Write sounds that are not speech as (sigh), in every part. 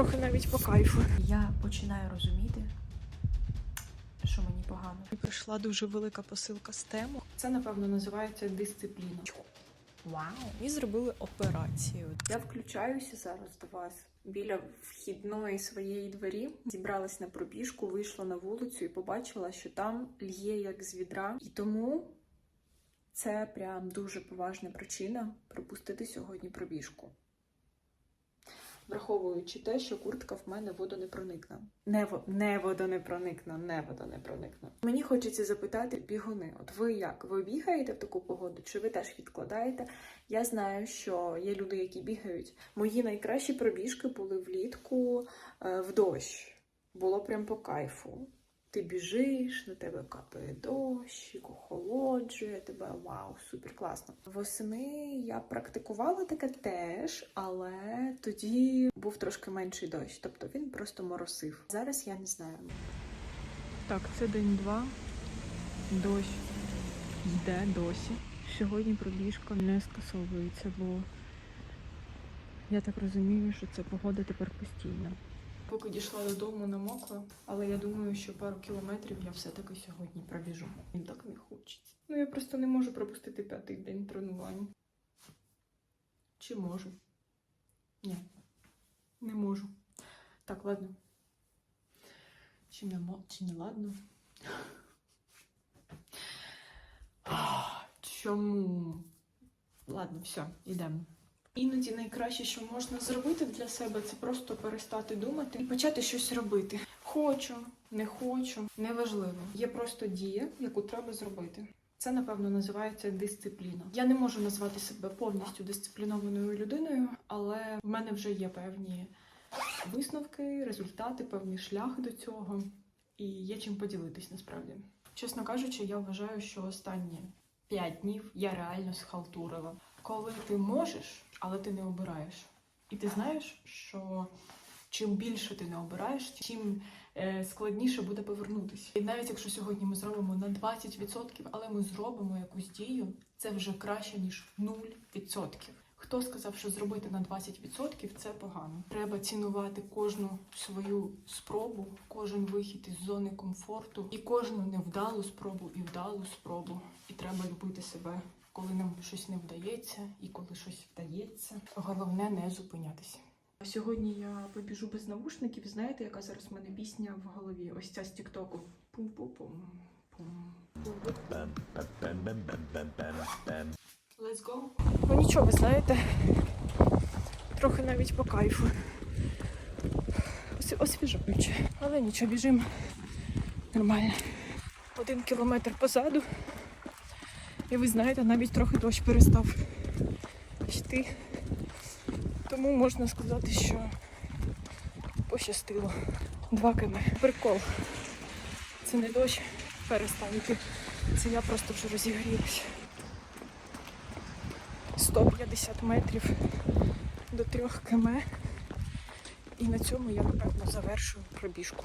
Трохи навіть по кайфу. Я починаю розуміти, що мені погано. Прийшла дуже велика посилка з тему. Це, напевно, називається дисципліна. Вау! І зробили операцію. Я включаюся зараз до вас біля вхідної своєї двері. Зібралась на пробіжку, вийшла на вулицю і побачила, що там л'є як з відра. І тому це прям дуже поважна причина пропустити сьогодні пробіжку. Враховуючи те, що куртка в мене водонепроникна. Не, не водонепроникна, не водонепроникна. Мені хочеться запитати бігуни: от ви як? Ви бігаєте в таку погоду? Чи ви теж відкладаєте? Я знаю, що є люди, які бігають. Мої найкращі пробіжки були влітку е, в дощ. Було прям по кайфу. Ти біжиш, на тебе капає дощик, охолоджує тебе. Вау, супер класно. Восени я практикувала таке теж, але тоді був трошки менший дощ, тобто він просто моросив. Зараз я не знаю. Так, це день два. Дощ йде досі. Сьогодні пробіжка не скасовується, бо я так розумію, що це погода тепер постійна. Поки дійшла додому, намокла, але я думаю, що пару кілометрів я все-таки сьогодні пробіжу. Мені так не хочеться. Ну я просто не можу пропустити п'ятий день тренувань. Чи можу? Ні, не можу. Так, ладно. Чи не, чи не ладно? Чому? Ладно, все, йдемо. Іноді найкраще, що можна зробити для себе, це просто перестати думати і почати щось робити. Хочу, не хочу, неважливо. Є просто дія, яку треба зробити. Це, напевно, називається дисципліна. Я не можу назвати себе повністю дисциплінованою людиною, але в мене вже є певні висновки, результати, певний шлях до цього, і є чим поділитись насправді. Чесно кажучи, я вважаю, що останні п'ять днів я реально схалтурила. Коли ти можеш, але ти не обираєш. І ти знаєш, що чим більше ти не обираєш, тим е, складніше буде повернутися. І навіть якщо сьогодні ми зробимо на 20%, але ми зробимо якусь дію, це вже краще ніж 0%. Хто сказав, що зробити на 20% це погано. Треба цінувати кожну свою спробу, кожен вихід із зони комфорту і кожну невдалу спробу і вдалу спробу. І треба любити себе, коли нам щось не вдається, і коли щось вдається. Головне не зупинятися. Сьогодні я побіжу без навушників. Знаєте, яка зараз в мене пісня в голові? Ось ця з Тіктоку. Пум-пум-пум. Пум. Let's go. Ну нічого, ви знаєте. Трохи навіть по кайфу. Ос- Але нічого, біжимо. Нормально. Один кілометр позаду. І ви знаєте, навіть трохи дощ перестав йти. Тому можна сказати, що пощастило. Два км. Прикол. Це не дощ перестав йти. Це я просто вже розігрілася. 150 метрів до 3 км. І на цьому я, напевно, завершую пробіжку.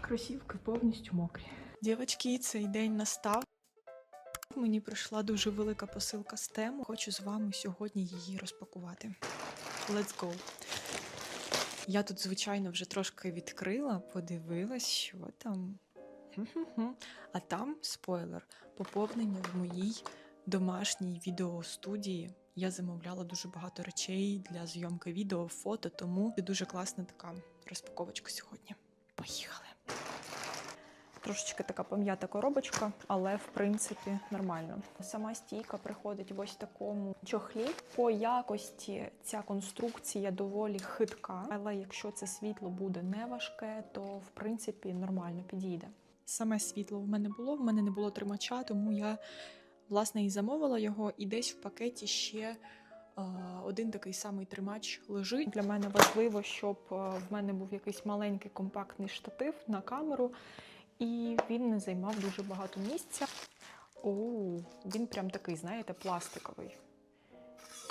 Кросівки повністю мокрі. Дівчатки, цей день настав. Мені прийшла дуже велика посилка з тему. Хочу з вами сьогодні її розпакувати. Let's go! Я тут, звичайно, вже трошки відкрила, подивилась, що там. А там спойлер, поповнення в моїй домашній відеостудії. Я замовляла дуже багато речей для зйомки відео, фото, тому це дуже класна така розпаковочка сьогодні. Поїхали! Трошечки така пом'ята коробочка, але в принципі нормально. Сама стійка приходить в ось такому чохлі. По якості ця конструкція доволі хитка, але якщо це світло буде не важке, то в принципі нормально підійде. Саме світло в мене було, в мене не було тримача, тому я власне і замовила його, і десь в пакеті ще. е, Один такий самий тримач лежить. Для мене важливо, щоб е, в мене був якийсь маленький компактний штатив на камеру, і він не займав дуже багато місця. Оу, він прям такий, знаєте, пластиковий.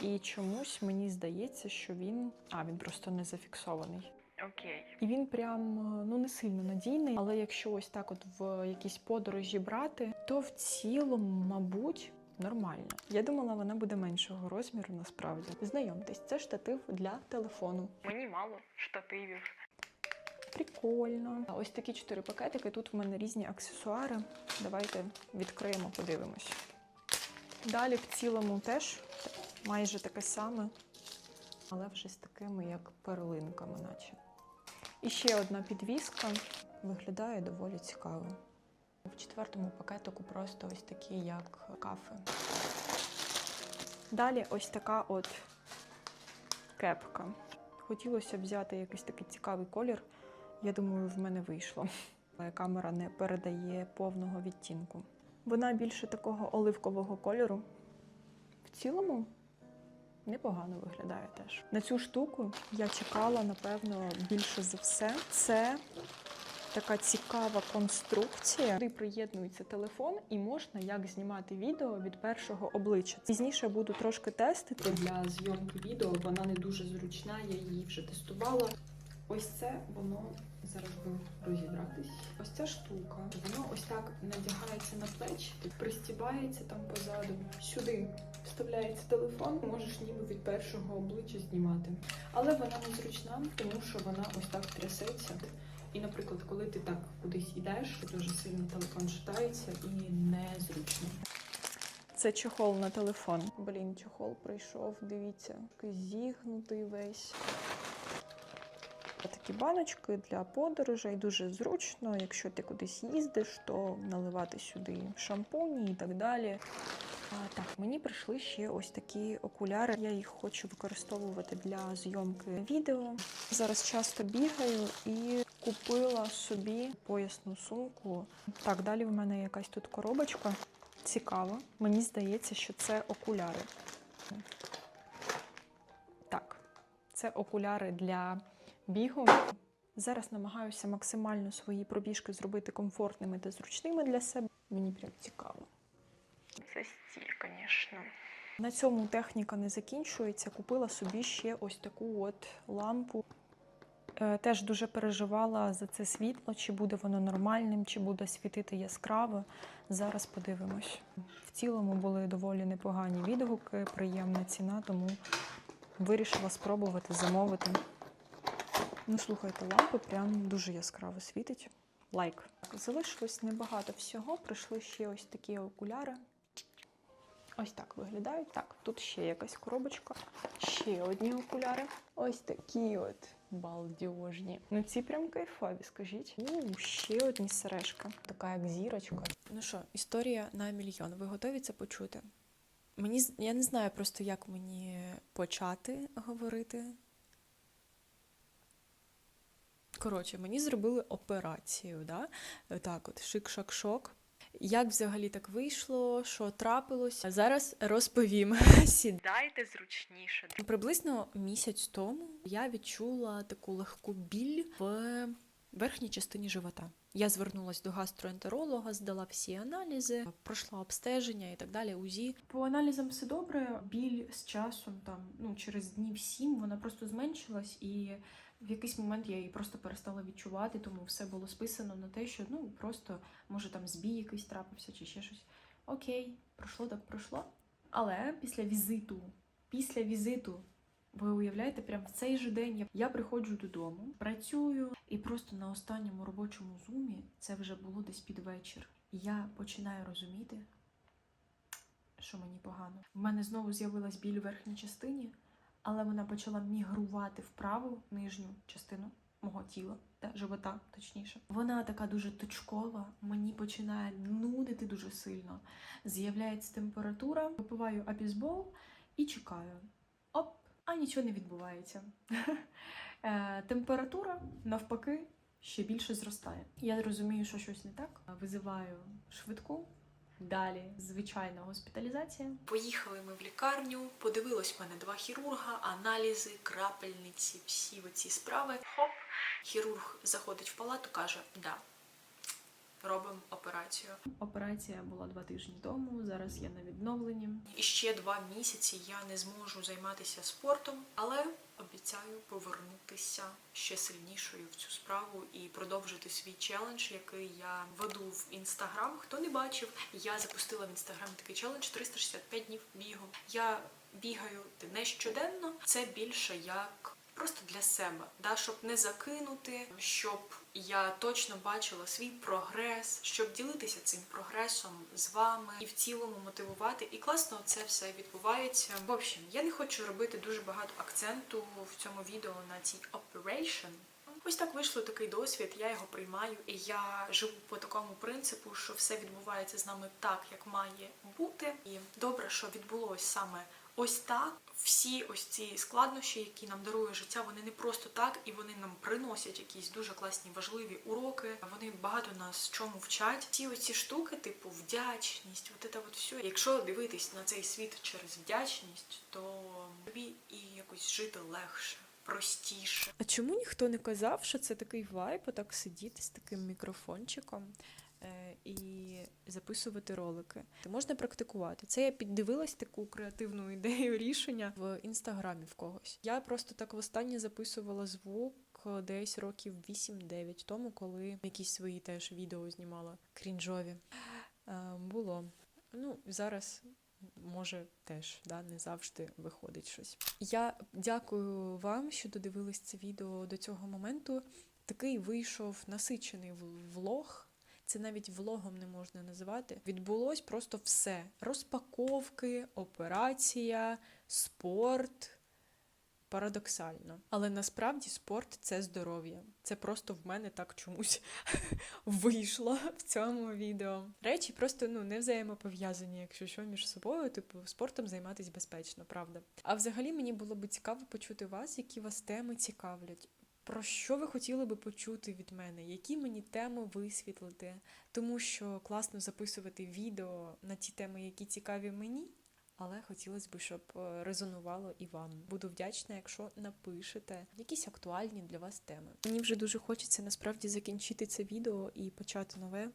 І чомусь мені здається, що він. А, він просто не зафіксований. Окей. І він прям ну не сильно надійний. Але якщо ось так, от в якісь подорожі брати, то в цілому, мабуть, нормальна. Я думала, вона буде меншого розміру насправді. Знайомтесь, це штатив для телефону. Мені мало штативів. Прикольно. Ось такі чотири пакетики. Тут в мене різні аксесуари. Давайте відкриємо, подивимось. Далі в цілому теж майже таке саме, але вже з такими, як перлинками, наче. І ще одна підвіска виглядає доволі цікаво. В четвертому пакетику просто ось такі, як кафи. Далі ось така от кепка. Хотілося б взяти якийсь такий цікавий колір. Я думаю, в мене вийшло. Камера не передає повного відтінку. Вона більше такого оливкового кольору. В цілому непогано виглядає теж. На цю штуку я чекала, напевно, більше за все. Це така цікава конструкція. Туди приєднується телефон, і можна як знімати відео від першого обличчя. Пізніше буду трошки тестити. Для зйомки відео вона не дуже зручна, я її вже тестувала. Ось це воно зараз би розібратись. Ось ця штука, воно ось так надягається на плечі, пристібається там позаду. Сюди вставляється телефон, можеш ніби від першого обличчя знімати. Але вона не зручна, тому що вона ось так трясеться. І, наприклад, коли ти так кудись ідеш, дуже сильно телефон шатається і незручно. Це чохол на телефон. Блін, чохол прийшов, дивіться, зігнутий весь. Такі баночки для подорожей дуже зручно. Якщо ти кудись їздиш, то наливати сюди шампуні і так далі. А, так, мені прийшли ще ось такі окуляри. Я їх хочу використовувати для зйомки відео. Зараз часто бігаю і купила собі поясну сумку. Так, далі в мене якась тут коробочка. Цікаво. Мені здається, що це окуляри. Так, це окуляри для бігу. Зараз намагаюся максимально свої пробіжки зробити комфортними та зручними для себе. Мені прям цікаво. Це стіль, звісно. На цьому техніка не закінчується. Купила собі ще ось таку от лампу. Е, Теж дуже переживала за це світло, чи буде воно нормальним, чи буде світити яскраво. Зараз подивимось. В цілому були доволі непогані відгуки, приємна ціна, тому вирішила спробувати замовити. Ну, слухайте, лампи прям дуже яскраво світить. Лайк. Залишилось небагато всього. Прийшли ще ось такі окуляри. Ось так виглядають. Так, тут ще якась коробочка, ще одні окуляри. Ось такі от балдіжні. Ну ці прям кайфові, скажіть. У, ще одні сережка. Така як зірочка. Ну що, історія на мільйон. Ви готові це почути? Мені я не знаю просто, як мені почати говорити. Коротше, мені зробили операцію, да? так, от шик-шак-шок. Як взагалі так вийшло, що трапилось? Зараз розповім. (laughs) Сідайте зручніше. Приблизно місяць тому я відчула таку легку біль в верхній частині живота. Я звернулася до гастроентеролога, здала всі аналізи, пройшла обстеження і так далі. УЗІ. По аналізам все добре. Біль з часом, там ну через днів сім, вона просто зменшилась, і в якийсь момент я її просто перестала відчувати, тому все було списано на те, що ну просто може там збій якийсь трапився чи ще щось. Окей, пройшло так пройшло. Але після візиту, після візиту, ви уявляєте, прямо в цей же день я, приходжу додому, працюю, і просто на останньому робочому зумі це вже було десь під вечір. Я починаю розуміти, що мені погано. В мене знову з'явилась біль у верхній частині, але вона почала мігрувати в праву нижню частину мого тіла, та живота, точніше. Вона така дуже точкова, мені починає нудити дуже сильно. З'являється температура, випиваю апізбол і чекаю. А нічого не відбувається. (laughs) Е, Температура навпаки ще більше зростає. Я розумію, що щось не так. Визиваю швидку. Далі звичайна госпіталізація. Поїхали ми в лікарню. Подивилось мене два хірурга, аналізи, крапельниці, всі оці справи. Хоп. Хірург заходить в палату, каже: да, робимо операцію. Операція була два тижні тому. Зараз я на відновленні. І ще два місяці я не зможу займатися спортом, але обіцяю повернутися ще сильнішою в цю справу і продовжити свій челендж, який я веду в інстаграм. Хто не бачив, я запустила в інстаграм такий челендж 365 днів бігу. Я бігаю не щоденно, це більше як. Просто для себе, да, щоб не закинути, щоб я точно бачила свій прогрес, щоб ділитися цим прогресом з вами і в цілому мотивувати. І класно це все відбувається. В общем, я не хочу робити дуже багато акценту в цьому відео на цій operation. Ось так вийшло такий досвід, я його приймаю, і я живу по такому принципу, що все відбувається з нами так, як має бути. І добре, що відбулось саме ось так. Всі ось ці складнощі, які нам дарує життя, вони не просто так, і вони нам приносять якісь дуже класні важливі уроки. Вони багато нас чому вчать. Ці оці штуки, типу вдячність, от це от все. Якщо дивитись на цей світ через вдячність, то тобі і якось жити легше. Простіше. А чому ніхто не казав, що це такий вайб, отак сидіти з таким мікрофончиком і записувати ролики? Можна практикувати. Це я піддивилась таку креативну ідею рішення в інстаграмі в когось. Я просто так востаннє записувала звук е, десь років 8-9 тому, коли якісь свої теж відео знімала крінжові. Е, Було. Ну, зараз може теж да, не завжди виходить щось. Я дякую вам, що додивились це відео до цього моменту. Такий вийшов насичений влог. Це навіть влогом не можна називати. Відбулось просто все: розпаковки, операція, спорт. Парадоксально. Але насправді спорт це здоров'я. Це просто в мене так чомусь (laughs) вийшло в цьому відео. Речі просто ну не взаємопов'язані, якщо що між собою, типу спортом займатися безпечно, правда. А взагалі мені було би цікаво почути вас, які вас теми цікавлять. Про що ви хотіли би почути від мене? Які мені теми висвітлити? Тому що класно записувати відео на ті теми, які цікаві мені. Але хотілося б, щоб е, резонувало і вам. Буду вдячна, якщо напишете якісь актуальні для вас теми. Мені вже дуже хочеться насправді закінчити це відео і почати нове,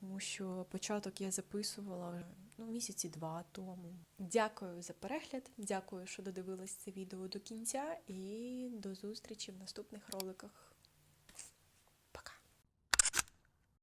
тому що початок я записувала ну, місяці два тому. Дякую за перегляд, дякую, що додивились це відео до кінця, і до зустрічі в наступних роликах.